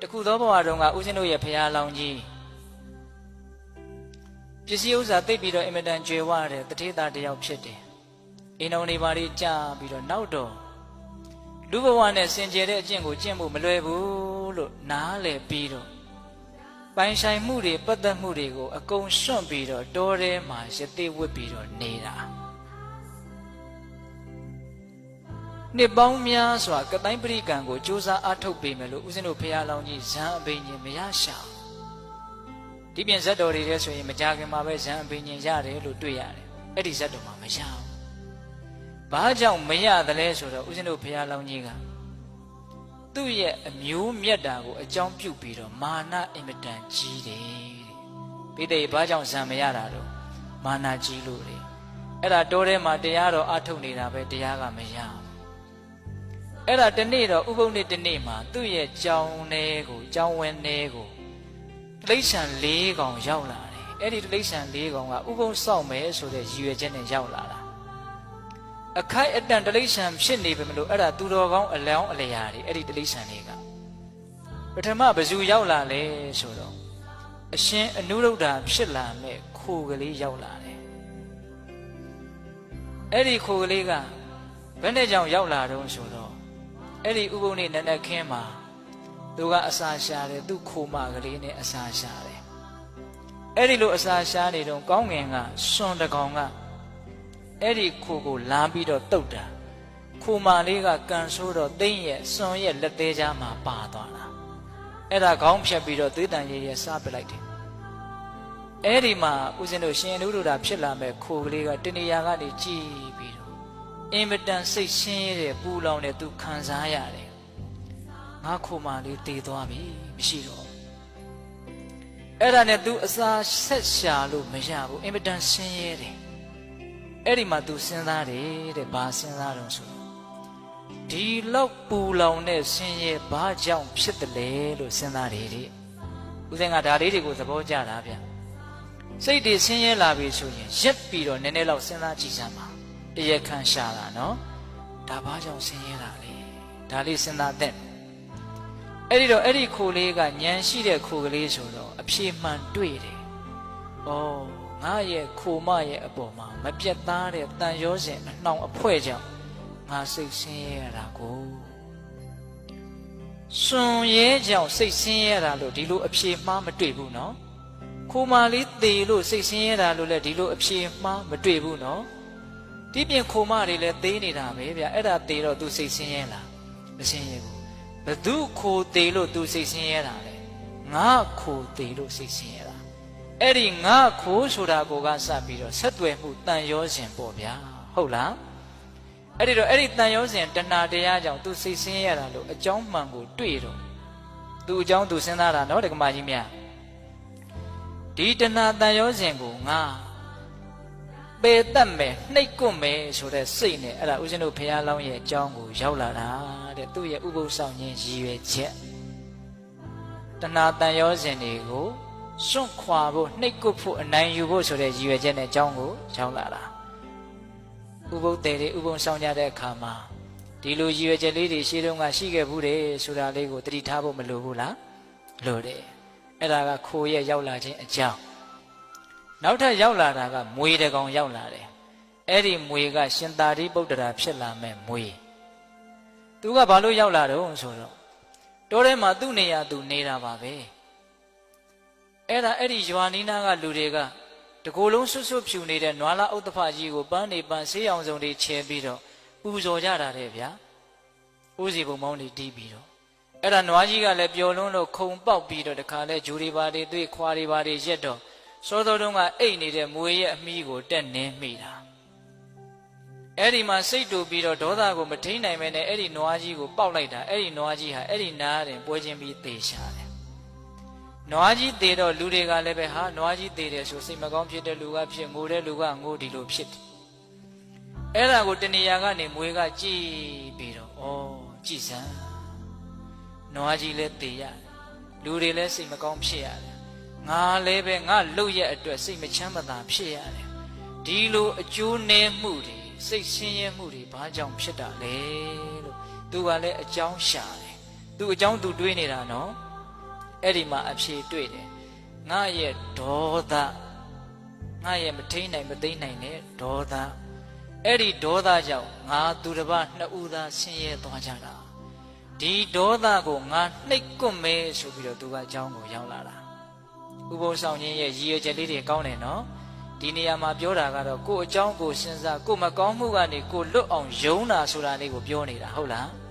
တခုသောဘဝတုန်းကဦးဇင်းတို့ရဲ့ဖရာလောင်ကြီးပစ္စည်းဥစ္စာသိပ်ပြီးတော့အင်မတန်ကြွယ်ဝတဲ့တထေးသားတစ်ယောက်ဖြစ်တယ်အိမ်တော်နေပါလေးကြာပြီးတော့နောက်တော့လူဘဝနဲ့စင်ကြယ်တဲ့အကျင့်ကိုကျင့်ဖို့မလွယ်ဘူးလို့နားလည်ပြီးတော့ပိုင်ဆိုင်မှုတွေပတ်သက်မှုတွေကိုအကုန်စွန့်ပြီးတော့တောထဲမှာရသေးဝစ်ပြီးတော့နေတာ နှစ်ပေါင်းများစွာကတိုင်းပရိကံကိုစူးစမ်းအားထုတ်ပေမယ်လို့ဦးဇင်းတို့ဖះလောင်းကြီးဇံအဘိညာဉ်မရရှာဘူးဒီပြင်ဇတ်တော်တွေထဲဆိုရင်မကြခင်မှာပဲဇံအဘိညာဉ်ရတယ်လို့တွေ့ရတယ်အဲ့ဒီဇတ်တော်မှာမရဘူးဘာကြောင့်မရသလဲဆိုတော့ဦးဇင်းတို့ဖះလောင်းကြီးကသူ့ရဲ့အမျိုးမြတ်တာကိုအကြောင်းပြုပြီးတော့မာနအင်မတန်ကြီးတယ်တဲ့ပိဋိဘာကြောင့်ဇံမရတာတော့မာနကြီးလို့လေအဲ့ဒါတောထဲမှာတရားတော်အထုတ်နေတာပဲတရားကမရဘူး အဲ့ဒါတနေ့တော့ဥပုံနေ့တနေ့မှာသူ့ရဲ့ကြောင်းထဲကိုကြောင်းဝင်းထဲကိုတိဋ္ဌံ၄ကောင်ရောက်လာတယ်အဲ့ဒီတိဋ္ဌံ၄ကောင်ကဥပုံစောင့်မယ်ဆိုတဲ့ရည်ရွယ်ချက်နဲ့ရောက်လာတာအခိုက်အတန့်တိဋ္ဌံဖြစ်နေပြီမလို့အဲ့ဒါသူတော်ကောင်းအလောင်းအလျာတွေအဲ့ဒီတိဋ္ဌံတွေကပထမဘယ်သူရောက်လာလဲဆိုတော့အရှင်အနုရုဒ္ဓဖြစ်လာမဲ့ခိုကလေးရောက်လာတယ်အဲ့ဒီခိုကလေးကဘယ်နဲ့ကြောင့်ရောက်လာတော့ဆိုတော့ အဲ့ဒီဥပုံနေနက်နက်ခင်းမှာသူကအစာရှာတယ်သူ့ခိုမကလေးနဲ့အစာရှာတယ်အဲ့ဒီလိုအစာရှာနေတော့ကောင်းငင်ကစွန်တကောင်ကအဲ့ဒီခိုကိုလာပြီးတော့တုတ်တာခိုမလေးကကန်ဆိုးတော့သိမ့်ရဲ့စွန်ရဲ့လက်သေးကြားမှာပါသွားတာအဲ့ဒါခေါင်းဖြတ်ပြီးတော့သွေးတန်ရည်ရစားပစ်လိုက်တယ်အဲ့ဒီမှာဦးဇင်းတို့ရှင်အနုဒ္ဒရာဖြစ်လာမဲ့ခိုကလေးကတဏှာကနေကြည်ပြီးတော့ အင်မတန်စိတ်ဆင်းရဲတဲ့ပူလောင်တဲ့သူခံစားရတယ်ငါခိုမာလေးတည်သွားပြီမရှိတော့အဲ့ဒါနဲ့ तू အစာဆက်ရှာလို့မရဘူးအင်မတန်ဆင်းရဲတယ်အဲ့ဒီမှာ तू စဉ်းစားတယ်တဲ့ဘာစဉ်းစားတော့ဆိုတော့ဒီလောက်ပူလောင်တဲ့ဆင်းရဲဘာကြောင့်ဖြစ်တယ်လဲလို့စဉ်းစားတယ်တဲ့ဦးစင်ကဒါလေးတွေကိုသဘောကျတာဗျစိတ်တွေဆင်းရဲလာပြီဆိုရင်ရက်ပြီးတော့နည်းနည်းလောက်စဉ်းစားကြည့်စမ်းပါ တရခံရှာတာနော်ဒါဘာကြောင့်ဆင်းရဲတာလဲဒါလေးစဉ်းစားတဲ့အဲ့ဒီတော့အဲ့ဒီခိုလေးကညံရှိတဲ့ခိုကလေးဆိုတော့အဖြေမှန်တွေ့တယ်ဩငါရဲ့ခိုမရဲ့အပေါ်မှာမပြတ်သားတဲ့တန်ရောစဉ်အနှောင်အဖွဲကြောင့်ငါစိတ်ဆင်းရဲရတာကိုစွန်ရဲကြောင့်စိတ်ဆင်းရဲတာလို့ဒီလိုအဖြေမှားမတွေ့ဘူးနော်ခိုမာလေးသေလို့စိတ်ဆင်းရဲတာလို့လည်းဒီလိုအဖြေမှားမတွေ့ဘူးနော် ဒီပြင်ခိုမတွေလည်းသေးနေတာပဲဗျအဲ့ဒါသေးတော့ तू စိတ်ဆင်းရဲလားမဆင်းရဲဘူးဘသူခိုသေးလို့ तू စိတ်ဆင်းရဲတာလဲငါခိုသေးလို့စိတ်ဆင်းရဲတာအဲ့ဒီငါခိုဆိုတာကိုကစပြီးတော့ဆက်သွယ်မှုတန်ရောစဉ်ပေါ့ဗျာဟုတ်လားအဲ့ဒီတော့အဲ့ဒီတန်ရောစဉ်တဏှာတရားကြောင့် तू စိတ်ဆင်းရဲတာလို့အကြောင်းမှန်ကိုတွေ့တော့ तू အကြောင်း तू စဉ်းစားတာနော်ဒကမာကြီးများဒီတဏှာတန်ရောစဉ်ကိုငါ ပေတတ်မယ်နှိတ်ကွမယ်ဆိုတဲ့စိတ်နဲ့အဲ့ဒါဦးဇင်းတို့ဖះလောင်းရဲ့အကြောင်းကိုရောက်လာတာတဲ့သူ့ရဲ့ဥပုသ်ဆောင်ခြင်းရည်ရွယ်ချက်တဏှာတန်ရောစဉ်တွေကိုစွန့်ခွာဖို့နှိတ်ကွဖို့အနိုင်ယူဖို့ဆိုတဲ့ရည်ရွယ်ချက်နဲ့အကြောင်းကိုရောက်လာတာဥပုသ်တွေဥပုသ်ဆောင်ကြတဲ့အခါမှာဒီလိုရည်ရွယ်ချက်လေးတွေရှေးတုန်းကရှိခဲ့ဘူးတယ်ဆိုတာလေးကိုတတိထားဖို့မလိုဘူးလားလိုတယ်အဲ့ဒါကခိုးရဲ့ရောက်လာခြင်းအကြောင်း နောက်ထပ်ရောက်လာတာကမွေတကောင်ရောက်လာတယ်အဲ့ဒီမွေက ရှင်သာရိပုတ္တရာဖြစ်လာမဲ့မွေသူကဘာလို့ရောက်လာတော့ဆိုတော့တောထဲမှာသူ့နေရာသူနေတာပါပဲအဲ့ဒါအဲ့ဒီယွာနီနာကလူတွေကတကိုယ်လုံးဆွတ်ဆွတ်ဖြူနေတဲ့နွားလာဥတ္တဖကြီးကိုပန်းနေပန်းဆေးအောင်စုံတွေချဲပြီးတော့ပူဇော်ကြတာတဲ့ဗျာဦးစီပုံမောင်းတွေတီးပြီးတော့အဲ့ဒါနွားကြီးကလည်းပျော်လွန်းလို့ခုံပေါက်ပြီးတော့တခါလဲဂျူတွေပါတွေသွေးခွာတွေပါတွေရက်တော့ စောစောတုန်းကအိတ်နေတဲ့မွေရဲ့အမီးကိုတက်နင်းမိတာအဲ့ဒီမှာစိတ်တူပြီးတော့ဒေါသကိုမထိန်နိုင်မဲနဲ့အဲ့ဒီနွားကြီးကိုပေါက်လိုက်တာအဲ့ဒီနွားကြီးဟာအဲ့ဒီနားတင်ပွဲချင်းပြီးသေရှာတယ်နွားကြီးသေတော့လူတွေကလည်းပဲဟာနွားကြီးသေတယ်ဆိုစိတ်မကောင်းဖြစ်တဲ့လူကဖြစ်ငိုတဲ့လူကငိုဒီလိုဖြစ်တယ်အဲ့ဒါကိုတဏှာကနေမွေကကြည်ပြီးတော့ဩကြည်စမ်းနွားကြီးလည်းသေရတယ်လူတွေလည်းစိတ်မကောင်းဖြစ်ရတယ် ငါလည်းပဲငါလှုပ်ရက်အတွက်စိတ်မချမ်းမသာဖြစ်ရတယ်ဒီလိုအကျိုးနည်းမှုတွေစိတ်ဆင်းရဲမှုတွေဘာကြောင့်ဖြစ်တာလဲလို့သူကလည်းအကြောင်းရှာတယ်သူအကြောင်းသူတွေးနေတာနော်အဲ့ဒီမှာအဖြေတွေ့တယ်ငါရဲ့ဒေါသငါရဲ့မထိန်နိုင်မသိမ့်နိုင်တဲ့ဒေါသအဲ့ဒီဒေါသကြောင့်ငါသူတစ်ပါးနှစ်ဦးသားဆင်းရဲသွားကြတာဒီဒေါသကိုငါနှိပ်ကွတ်မယ်ဆိုပြီးတော့သူကအကြောင်းကိုရောက်လာတာ ဥပုံဆောင်ခြင်းရဲ့ရည်ရွယ်ချက်လေးတွေကောင်းတယ်နော်ဒီနေရာမှာပြောတာကတော့ကိုယ့်အကြောင်းကိုစဉ်းစားကိုယ်မကောင်းမှုကနေကိုယ်လွတ်အောင်ယုံတာဆိုတာလေးကိုပြောနေတာဟုတ်လား